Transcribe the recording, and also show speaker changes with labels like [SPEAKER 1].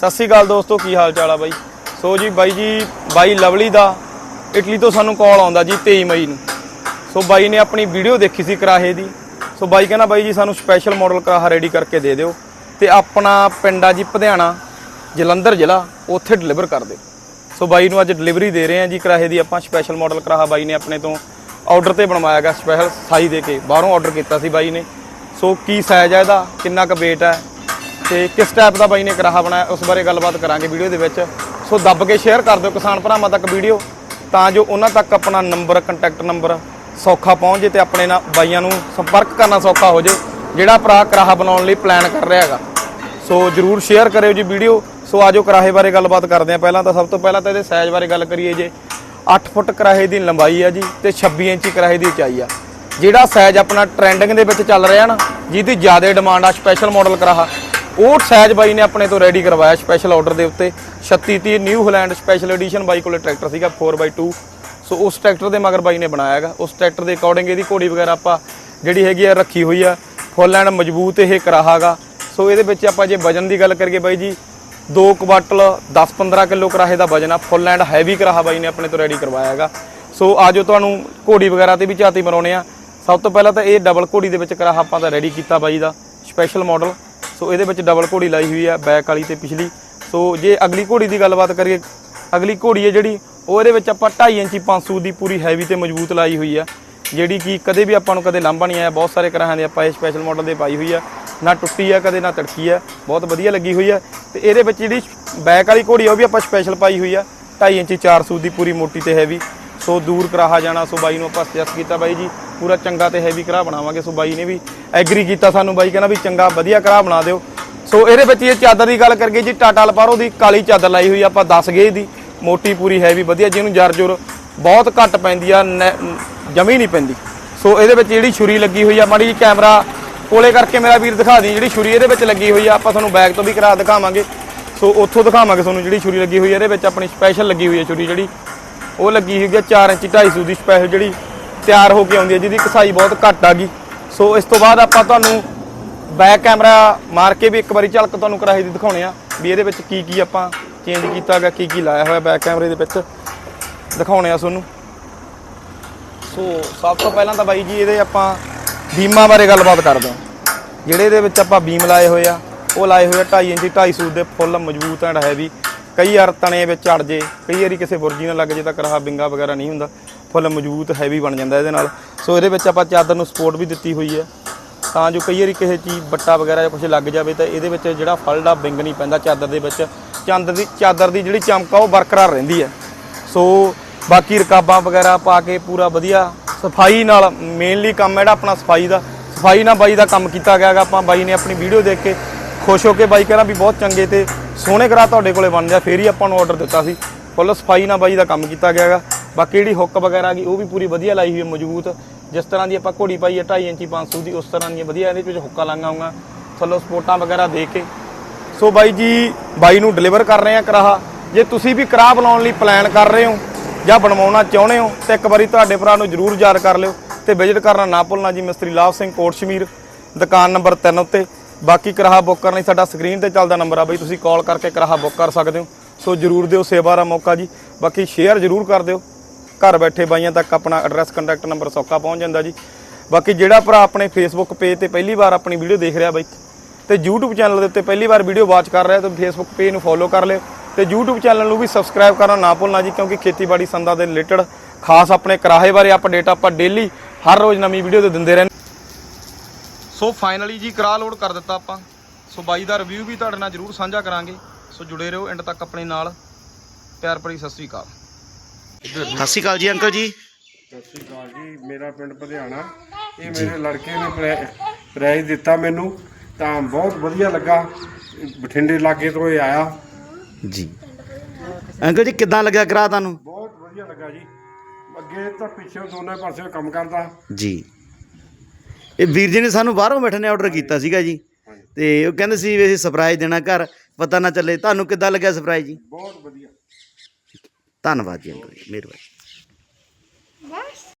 [SPEAKER 1] ਸਤਿ ਸ੍ਰੀ ਅਕਾਲ ਦੋਸਤੋ, ਕੀ ਹਾਲ ਚਾਲ ਆ ਬਾਈ? ਸੋ ਜੀ ਬਾਈ ਜੀ, ਬਾਈ ਲਵਲੀ ਦਾ ਇਟਲੀ ਤੋਂ ਸਾਨੂੰ ਕਾਲ ਆਉਂਦਾ ਜੀ 23 ਮਈ ਨੂੰ। ਸੋ ਬਾਈ ਨੇ ਆਪਣੀ ਵੀਡੀਓ ਦੇਖੀ ਸੀ ਕਰਾਹੇ ਦੀ। ਸੋ ਬਾਈ ਕਹਿੰਦਾ, ਬਾਈ ਜੀ, ਸਾਨੂੰ ਸਪੈਸ਼ਲ ਮਾਡਲ ਕਰਾਹਾ ਰੈਡੀ ਕਰਕੇ ਦੇ ਦਿਓ ਤੇ ਆਪਣਾ ਪਿੰਡ ਆ ਜੀ ਪਧਿਆਣਾ, ਜਲੰਧਰ ਜ਼ਿਲ੍ਹਾ, ਉੱਥੇ ਡਿਲੀਵਰ ਕਰ ਦਿਓ। ਸੋ ਬਾਈ ਨੂੰ ਅੱਜ ਡਿਲੀਵਰੀ ਦੇ ਰਹੇ ਹਾਂ ਜੀ ਕਰਾਹੇ ਦੀ ਆਪਾਂ ਸਪੈਸ਼ਲ ਮਾਡਲ ਕਰਾਹਾ ਬਾਈ ਨੇ ਆਪਣੇ ਤੋਂ। ਆਰਡਰ ਤੇ ਬਣਵਾਇਆ ਗਿਆ ਸਪੈਸ਼ਲ ਸਾਈ ਦੇ ਕੇ। ਬਾਹਰੋਂ ਆਰਡਰ ਕੀਤਾ ਸੀ ਬਾਈ ਨੇ। ਸੋ ਕੀ ਸਾਈਜ਼ ਹੈ ਇਹਦਾ? ਕਿੰਨਾ ਕੁ weight ਹੈ ਤੇ ਕਿਸ ਟਾਈਪ ਦਾ ਬਾਈ ਨੇ ਕਰਾਹਾ ਬਣਾਇਆ ਉਸ ਬਾਰੇ ਗੱਲਬਾਤ ਕਰਾਂਗੇ ਵੀਡੀਓ ਦੇ ਵਿੱਚ। ਸੋ ਦੱਬ ਕੇ ਸ਼ੇਅਰ ਕਰ ਦਿਓ ਕਿਸਾਨ ਭਰਾਵਾਂ ਤੱਕ ਵੀਡੀਓ, ਤਾਂ ਜੋ ਉਹਨਾਂ ਤੱਕ ਆਪਣਾ ਨੰਬਰ ਕੰਟੈਕਟ ਨੰਬਰ ਸੌਖਾ ਪਹੁੰਚ ਜੇ ਤੇ ਆਪਣੇ ਨਾਲ ਬਾਈਆਂ ਨੂੰ ਸੰਪਰਕ ਕਰਨਾ ਸੌਖਾ ਹੋ ਜੇ, ਜਿਹੜਾ ਭਰਾ ਕਰਾਹਾ ਬਣਾਉਣ ਲਈ ਪਲਾਨ ਕਰ ਰਿਹਾ ਹੈਗਾ। ਸੋ ਜਰੂਰ ਸ਼ੇਅਰ ਕਰਿਓ ਜੀ ਵੀਡੀਓ। ਸੋ ਆਜੋ ਕਰਾਹੇ ਬਾਰੇ ਗੱਲਬਾਤ ਕਰਦੇ ਹਾਂ ਪਹਿਲਾਂ, ਤਾਂ ਸਭ ਤੋਂ ਪਹਿਲਾਂ ਤਾਂ ਇਹਦੇ ਸਾਈਜ਼ ਬਾਰੇ ਗੱਲ ਕਰੀਏ ਜੇ। 8 ਫੁੱਟ ਕਰਾਹੇ ਦੀ ਲੰਬਾਈ ਆ ਜੀ ਤੇ 26 ਇੰਚੀ ਕਰਾਹੇ ਦੀ ਉਚਾਈ ਆ। ਜਿਹੜਾ ਸਾਈਜ਼ ਆਪਣਾ ਟ੍ਰੈਂਡਿੰਗ ਦੇ ਵਿੱਚ ਚੱਲ ਰਿਹਾ ਨਾ, ਜਿਹਦੀ ਜ਼ਿਆਦਾ ਡਿਮਾਂਡ ਆ ਸਪੈਸ਼ਲ ਮਾਡਲ ਕਰਾਹਾ। ਉਹ ਸਾਈਜ਼ ਬਾਈ ਨੇ ਆਪਣੇ ਤੋਂ ਰੈਡੀ ਕਰਵਾਇਆ ਸਪੈਸ਼ਲ ਆਰਡਰ ਦੇ ਉੱਤੇ। 3630 ਨਿਊ ਹਲੈਂਡ ਸਪੈਸ਼ਲ ਐਡੀਸ਼ਨ ਬਾਈ ਕੋਲੇ ਟਰੈਕਟਰ ਸੀਗਾ 4x2 ਸੋ ਉਸ ਟਰੈਕਟਰ ਦੇ ਮਗਰ ਬਾਈ ਨੇ ਬਣਾਇਆ ਹੈਗਾ। ਉਸ ਟਰੈਕਟਰ ਦੇ ਅਕੋਰਡਿੰਗ ਇਹਦੀ ਘੋੜੀ ਵਗੈਰਾ ਆਪਾਂ ਜਿਹੜੀ ਹੈਗੀ ਆ ਰੱਖੀ ਹੋਈ ਆ ਫੁੱਲ ਐਂਡ ਮਜ਼ਬੂਤ ਇਹ ਕਰਾਹਾਗਾ ਸੋ ਇਹਦੇ ਵਿੱਚ ਆਪਾਂ ਜੇ ਵਜਨ ਦੀ ਗੱਲ ਕਰੀਏ ਬਾਈ ਜੀ 2 ਕੁਆਟਲ 10-15 ਕਿਲੋ ਕਰਾਹੇ ਦਾ ਵਜਨ ਆ ਫੁੱਲ ਐਂਡ ਹੈਵੀ ਕਰਾਹਾ ਬਾਈ ਨੇ ਆਪਣੇ ਤੋਂ ਰੈਡੀ ਕਰਵਾਇਆ ਹੈਗਾ। ਸੋ ਆਜੋ ਤੁਹਾਨੂੰ ਘੋੜੀ ਵਗੈਰਾ ਤੇ ਵੀ ਝਾਤੀ ਮਰਾਉਣੇ ਆ। ਸਭ ਤੋਂ ਪਹਿਲਾਂ ਤਾਂ ਇਹ ਡਬਲ ਘੋੜੀ ਦੇ ਵਿੱਚ ਕਰਾਹਾ ਆਪਾਂ ਦਾ ਰੈਡੀ ਕੀਤਾ ਬਾਈ ਦਾ ਸਪੈਸ਼ਲ ਮਾਡਲ ਸੋ ਇਹਦੇ ਵਿੱਚ ਡਬਲ ਘੋੜੀ ਲਾਈ ਹੋਈ ਆ ਬੈਕ ਵਾਲੀ ਤੇ ਪਿਛਲੀ। ਸੋ ਜੇ ਅਗਲੀ ਘੋੜੀ ਦੀ ਗੱਲਬਾਤ ਕਰੀਏ, ਅਗਲੀ ਘੋੜੀ ਹੈ ਜਿਹੜੀ, ਉਹ ਇਹਦੇ ਵਿੱਚ ਆਪਾਂ 2.5 ਇੰਚੀ 500 ਦੀ ਪੂਰੀ ਹੈਵੀ ਤੇ ਮਜ਼ਬੂਤ ਲਾਈ ਹੋਈ ਆ, ਜਿਹੜੀ ਕਿ ਕਦੇ ਵੀ ਆਪਾਂ ਨੂੰ ਕਦੇ ਲਾਂਭਾ ਨਹੀਂ ਆਇਆ। ਬਹੁਤ ਸਾਰੇ ਕਰਾਹਾਂ ਦੇ ਆਪਾਂ ਇਹ ਸਪੈਸ਼ਲ ਮਾਡਲ ਦੇ ਪਾਈ ਹੋਈ ਆ। ਨਾ ਟੁੱਟੀ ਆ, ਕਦੇ ਨਾ ਤੜਕੀ ਆ। ਬਹੁਤ ਵਧੀਆ ਲੱਗੀ ਹੋਈ ਆ। ਤੇ ਇਹਦੇ ਵਿੱਚ ਜਿਹੜੀ ਬੈਕ ਵਾਲੀ ਘੋੜੀ ਆ, ਉਹ ਵੀ ਆਪਾਂ ਸਪੈਸ਼ਲ ਪਾਈ ਹੋਈ ਆ। 2.5 ਇੰਚੀ 400 ਦੀ ਪੂਰੀ ਮੋਟੀ ਤੇ ਹੈਵੀ ਸੋ ਦੂਰ ਕਰਾਹਾ ਜਾਣਾ, ਸੋ ਬਾਈ ਨੂੰ ਆਪਾਂ ਸੁਜੈਸਟ ਕੀਤਾ ਬਾਈ ਜੀ ਪੂਰਾ ਚੰਗਾ ਤੇ ਹੈਵੀ ਕਰਾ ਬਣਾਵਾਂਗੇ। ਸੋ ਬਾਈ ਨੇ ਵੀ ਐਗਰੀ ਕੀਤਾ ਸਾਨੂੰ ਬਾਈ, ਕਹਿੰਦਾ ਵੀ ਚੰਗਾ, ਵਧੀਆ ਕਰਾ ਬਣਾ ਦਿਓ। ਸੋ ਇਹਦੇ ਵਿੱਚ ਇਹ ਚਾਦਰ ਦੀ ਗੱਲ ਕਰਕੇ ਜੀ, ਟਾਟਾ ਲਪਾਰੋ ਦੀ ਕਾਲੀ ਚਾਦਰ ਲਾਈ ਹੋਈ ਆਪਾਂ 10 ਗੇਜ ਦੀ ਮੋਟੀ ਪੂਰੀ ਹੈਵੀ ਵਧੀਆ, ਜਿਹਨੂੰ ਜਰ ਜੁਰ ਬਹੁਤ ਘੱਟ ਪੈਂਦੀ ਆ, ਨੈ- ਜਮੀ ਨਹੀਂ ਪੈਂਦੀ। ਸੋ ਇਹਦੇ ਵਿੱਚ ਜਿਹੜੀ ਛੁਰੀ ਲੱਗੀ ਹੋਈ ਆ, ਮਾੜੀ ਜੀ ਕੈਮਰਾ ਕੋਲੇ ਕਰਕੇ ਮੇਰਾ ਵੀਰ ਦਿਖਾ ਦੀ ਜਿਹੜੀ ਛੁਰੀ ਇਹਦੇ ਵਿੱਚ ਲੱਗੀ ਹੋਈ ਆ, ਆਪਾਂ ਤੁਹਾਨੂੰ ਬੈਗ ਤੋਂ ਵੀ ਕਰਾ ਦਿਖਾਵਾਂਗੇ। ਸੋ ਉੱਥੋਂ ਦਿਖਾਵਾਂਗੇ ਤੁਹਾਨੂੰ ਜਿਹੜੀ ਛੁਰੀ ਲੱਗੀ ਹੋਈ ਆ, ਇਹਦੇ ਵਿੱਚ ਆਪਣੀ ਸਪੈਸ਼ਲ ਲੱਗੀ ਹੋਈ ਆ ਛੁਰੀ ਜਿਹੜੀ। ਉਹ ਲੱਗੀ ਹੋਈ ਹੈ 4 ਇੰਚ 250 ਦੀ ਸਪੈਸ਼ਲ ਜਿਹੜੀ ਤਿਆਰ ਹੋ ਕੇ ਆਉਂਦੀ ਹੈ, ਜਿਹਦੀ ਕਸਾਈ ਬਹੁਤ ਘੱਟ ਆ ਗਈ। ਸੋ ਇਸ ਤੋਂ ਬਾਅਦ ਆਪਾਂ ਤੁਹਾਨੂੰ ਬੈਕ ਕੈਮਰਾ ਮਾਰ ਕੇ ਵੀ ਇੱਕ ਵਾਰੀ ਝਲਕ ਤੁਹਾਨੂੰ ਕਰਾਹੀ ਦੀ ਦਿਖਾਉਣੇ ਆ, ਵੀ ਇਹਦੇ ਵਿੱਚ ਕੀ ਕੀ ਆਪਾਂ ਚੇਂਜ ਕੀਤਾ ਗਿਆ ਕੀ ਕੀ ਲਾਇਆ ਹੋਇਆ ਬੈਕ ਕੈਮਰੇ ਦੇ ਵਿੱਚ। ਦਿਖਾਉਣੇ ਆ ਤੁਹਾਨੂੰ। ਸੋ ਸਭ ਤੋਂ ਪਹਿਲਾਂ ਤਾਂ ਬਾਈ ਜੀ, ਇਹਦੇ ਆਪਾਂ ਬੀਮਾਂ ਬਾਰੇ ਗੱਲਬਾਤ ਕਰਦੇ ਹਾਂ। ਜਿਹੜੇ ਇਹਦੇ ਵਿੱਚ ਆਪਾਂ ਬੀਮ ਲਾਏ ਹੋਏ ਆ, ਉਹ ਲਾਏ ਹੋਏ ਆ 2.5 ਇੰਚੀ 250 ਦੇ ਫੁੱਲ ਮਜ਼ਬੂਤ ਐਂਡ ਹੈਵੀ ਕਈ ਵਾਰ ਤਣੇ ਵਿੱਚ ਅੜ ਜੇ, ਕਈ ਵਾਰੀ ਕਿਸੇ ਬੁਰਜੀ ਨਾਲ ਲੱਗ ਜੇ ਤਾਂ ਕਰਾਹਾ ਬਿੰਗਾ ਵਗੈਰਾ ਨਹੀਂ ਹੁੰਦਾ। ਫੁੱਲ ਮਜ਼ਬੂਤ ਹੈਵੀ ਬਣ ਜਾਂਦਾ ਇਹਦੇ ਨਾਲ। ਸੋ ਇਹਦੇ ਵਿੱਚ ਆਪਾਂ ਚਾਦਰ ਨੂੰ ਸਪੋਰਟ ਵੀ ਦਿੱਤੀ ਹੋਈ ਹੈ। ਤਾਂ ਜੋ ਕਈ ਵਾਰੀ ਕਿਸੇ ਚੀਜ਼, ਬੱਟਾ ਵਗੈਰਾ ਜਾਂ ਕੁਝ ਲੱਗ ਜਾਵੇ ਤਾਂ ਇਹਦੇ ਵਿੱਚ ਜਿਹੜਾ ਫਲ ਦਾ ਬਿੰਗ ਨਹੀਂ ਪੈਂਦਾ ਚਾਦਰ ਦੇ ਵਿੱਚ। ਚਾਦਰ ਦੀ ਚਾਦਰ ਦੀ ਜਿਹੜੀ ਚਮਕ ਆ ਉਹ ਬਰਕਰਾਰ ਰਹਿੰਦੀ ਹੈ। ਸੋ ਬਾਕੀ ਰਕਾਬਾਂ ਵਗੈਰਾ ਪਾ ਕੇ ਪੂਰਾ ਵਧੀਆ ਸਫ਼ਾਈ ਨਾਲ ਮੇਨਲੀ ਕੰਮ ਹੈ ਜਿਹੜਾ ਆਪਣਾ ਸਫ਼ਾਈ ਦਾ। ਸਫ਼ਾਈ ਨਾਲ ਬਾਈ ਦਾ ਕੰਮ ਕੀਤਾ ਗਿਆ ਹੈਗਾ। ਆਪਾਂ ਬਾਈ ਨੇ ਆਪਣੀ ਵੀਡੀਓ ਦੇਖ ਕੇ ਖੁਸ਼ ਹੋ ਕੇ ਬਾਈ ਕਹਿੰਦਾ ਵੀ ਬਹੁਤ ਚੰਗੇ ਤੇ ਸੋਹਣੇ ਕਰਾ ਤੁਹਾਡੇ ਕੋਲੇ ਬਣ ਜਾ। ਫੇਰ ਹੀ ਆਪਾਂ ਨੂੰ ਆਰਡਰ ਦਿੱਤਾ ਸੀ। ਫੁੱਲ ਸਫ਼ਾਈ ਨਾਲ ਬਾਈ ਦਾ ਕੰਮ ਕੀਤਾ ਗਿਆ ਹੈਗਾ। ਬਾਕੀ ਜਿਹੜੀ ਹੁੱਕ ਵਗੈਰਾ ਗਈ, ਉਹ ਵੀ ਪੂਰੀ ਵਧੀਆ ਲਾਈ ਹੋਈ ਹੈ ਮਜ਼ਬੂਤ। ਜਿਸ ਤਰ੍ਹਾਂ ਦੀ ਆਪਾਂ ਘੋੜੀ ਪਾਈ ਹੈ 2.5 ਇੰਚੀ 500 ਦੀ, ਉਸ ਤਰ੍ਹਾਂ ਦੀਆਂ ਵਧੀਆ ਇਹਦੇ ਵਿੱਚ ਹੁੱਕਾਂ ਲਾਂਗਾ ਹੋਊਗਾ। ਥੱਲੋਂ ਸਪੋਰਟਾਂ ਵਗੈਰਾ ਦੇ ਕੇ। ਸੋ ਬਾਈ ਜੀ, ਬਾਈ ਨੂੰ ਡਿਲੀਵਰ ਕਰ ਰਹੇ ਆ ਕਰਾਹਾ। ਜੇ ਤੁਸੀਂ ਵੀ ਕਰਾਹ ਬਣਾਉਣ ਲਈ ਪਲਾਨ ਕਰ ਰਹੇ ਹੋ, ਜਾਂ ਬਣਵਾਉਣਾ ਚਾਹੁੰਦੇ ਹੋ, ਤਾਂ ਇੱਕ ਵਾਰੀ ਤੁਹਾਡੇ ਭਰਾ ਨੂੰ ਜਰੂਰ ਯਾਦ ਕਰ ਲਿਓ। ਤੇ ਵਿਜ਼ਿਟ ਕਰਨਾ ਨਾ ਭੁੱਲਣਾ ਜੀ, ਮਿਸਤਰੀ ਲਾਭ ਸਿੰਘ ਕੋਟ ਸ਼ਮੀਰ ਦੁਕਾਨ ਨੰਬਰ 3 ਉੱਤੇ। ਬਾਕੀ ਕਰਾਹਾ ਬੁੱਕ ਕਰਨ ਲਈ ਸਾਡਾ ਸਕਰੀਨ ਤੇ ਚੱਲਦਾ ਨੰਬਰ ਆ ਬਾਈ, ਤੁਸੀਂ ਕਾਲ ਕਰਕੇ ਕਰਾਹਾ ਬੁੱਕ ਕਰ ਸਕਦੇ ਹੋ। ਸੋ ਜਰੂਰ ਦਿਓ ਸੇਵਾ ਦਾ ਮੌਕਾ ਜੀ। ਬਾਕੀ ਸ਼ੇਅਰ ਜਰੂਰ ਕਰ ਦਿਓ। ਘਰ ਬੈਠੇ ਬਾਈਆਂ ਤੱਕ ਆਪਣਾ ਐਡਰੈਸ ਕੰਟੈਕਟ ਨੰਬਰ ਸੌਖਾ ਪਹੁੰਚ ਜਾਂਦਾ ਜੀ। ਬਾਕੀ ਜਿਹੜਾ ਭਰਾ ਆਪਣੇ ਫੇਸਬੁੱਕ ਪੇਜ ਤੇ ਪਹਿਲੀ ਵਾਰ ਆਪਣੀ ਵੀਡੀਓ ਦੇਖ ਰਿਹਾ ਬਾਈ, ਤੇ YouTube ਚੈਨਲ ਦੇ ਉੱਤੇ ਪਹਿਲੀ ਵਾਰ ਵੀਡੀਓ ਵਾਚ ਕਰ ਰਿਹਾ, ਤਾਂ ਫੇਸਬੁੱਕ ਪੇਜ ਨੂੰ ਫੋਲੋ ਕਰ ਲਿਓ। ਤੇ YouTube ਚੈਨਲ ਨੂੰ ਵੀ ਸਬਸਕ੍ਰਾਈਬ ਕਰਨਾ ਨਾ ਭੁੱਲਣਾ ਜੀ, ਕਿਉਂਕਿ ਖੇਤੀਬਾੜੀ ਸੰਦਾਂ ਦੇ ਰਿਲੇਟਡ ਖਾਸ ਆਪਣੇ ਕਰਾਹੇ ਬਾਰੇ ਅਪਡੇਟ ਆਪਾਂ ਡੇਲੀ ਹਰ ਰੋਜ਼ ਨਵੀਂ ਵੀਡੀਓ ਤੇ ਦਿੰਦੇ ਰਹਿੰਦੇ। ਸੋ ਫਾਈਨਲੀ ਜੀ ਕਰਾ ਲੋਡ ਕਰ ਦਿੱਤਾ ਆਪਾਂ। ਸੋ ਬਾਈ ਦਾ ਰਿਵਿਊ ਵੀ ਤੁਹਾਡੇ ਨਾਲ ਜਰੂਰ ਸਾਂਝਾ ਕਰਾਂਗੇ। ਸੋ ਜੁੜੇ ਰਹੋ ਐਂਡ ਤੱਕ ਆਪਣੇ ਨਾਲ। ਪਿਆਰ ਭਰੀ ਸਤਿ ਸ੍ਰੀ ਅਕਾਲ।
[SPEAKER 2] ਸਤਿ ਸ਼੍ਰੀ ਅਕਾਲ ਜੀ ਅੰਕਲ ਜੀ।
[SPEAKER 3] ਸਤਿ ਸ਼੍ਰੀ ਅਕਾਲ ਜੀ ਮੇਰਾ ਪਿੰਡ ਪਧਿਆਣਾ। ਇਹ ਮੇਰੇ ਲੜਕੇ ਨੇ ਪ੍ਰਾਈ- ਪ੍ਰਾਈਜ਼ ਦਿੱਤਾ ਮੈਨੂੰ ਤਾਂ ਬਹੁਤ ਵਧੀਆ ਲੱਗਾ। ਬਠਿੰਡੇ ਲਾਗੇ ਤੋਂ ਇਹ ਆਇਆ।
[SPEAKER 2] ਜੀ। ਅੰਕਲ ਜੀ ਕਿੱਦਾਂ ਲੱਗਿਆ ਕਰਾ ਤੁਹਾਨੂੰ?
[SPEAKER 3] ਬਹੁਤ ਵਧੀਆ ਲੱਗਾ ਜੀ। ਅੱਗੇ ਤਾਂ ਪਿੱਛੇ ਦੋਨੇ ਪਾਸੇ ਕੰਮ ਕਰਦਾ।
[SPEAKER 2] ਜੀ। ਇਹ ਵੀਰ ਜੀ ਨੇ ਸਾਨੂੰ ਬਾਹਰੋਂ ਬੈਠੇ ਨੇ ਆਰਡਰ ਕੀਤਾ ਸੀਗਾ ਜੀ। ਤੇ ਉਹ ਕਹਿੰਦੇ ਸੀ ਵੀ ਅਸੀਂ ਸਰਪ੍ਰਾਈਜ਼ ਦੇਣਾ ਘਰ ਪਤਾ ਨਾ ਚੱਲੇ। ਤੁਹਾਨੂੰ ਕਿੱਦਾਂ ਲੱਗਿਆ ਸਰਪ੍ਰਾਈਜ਼ ਜੀ?
[SPEAKER 3] ਬਹੁਤ ਵਧੀਆ।
[SPEAKER 2] ਧੰਨਵਾਦ ਜੀ ਅੰਕਲ ਜੀ ਮਿਹਰਬਾਨੀ।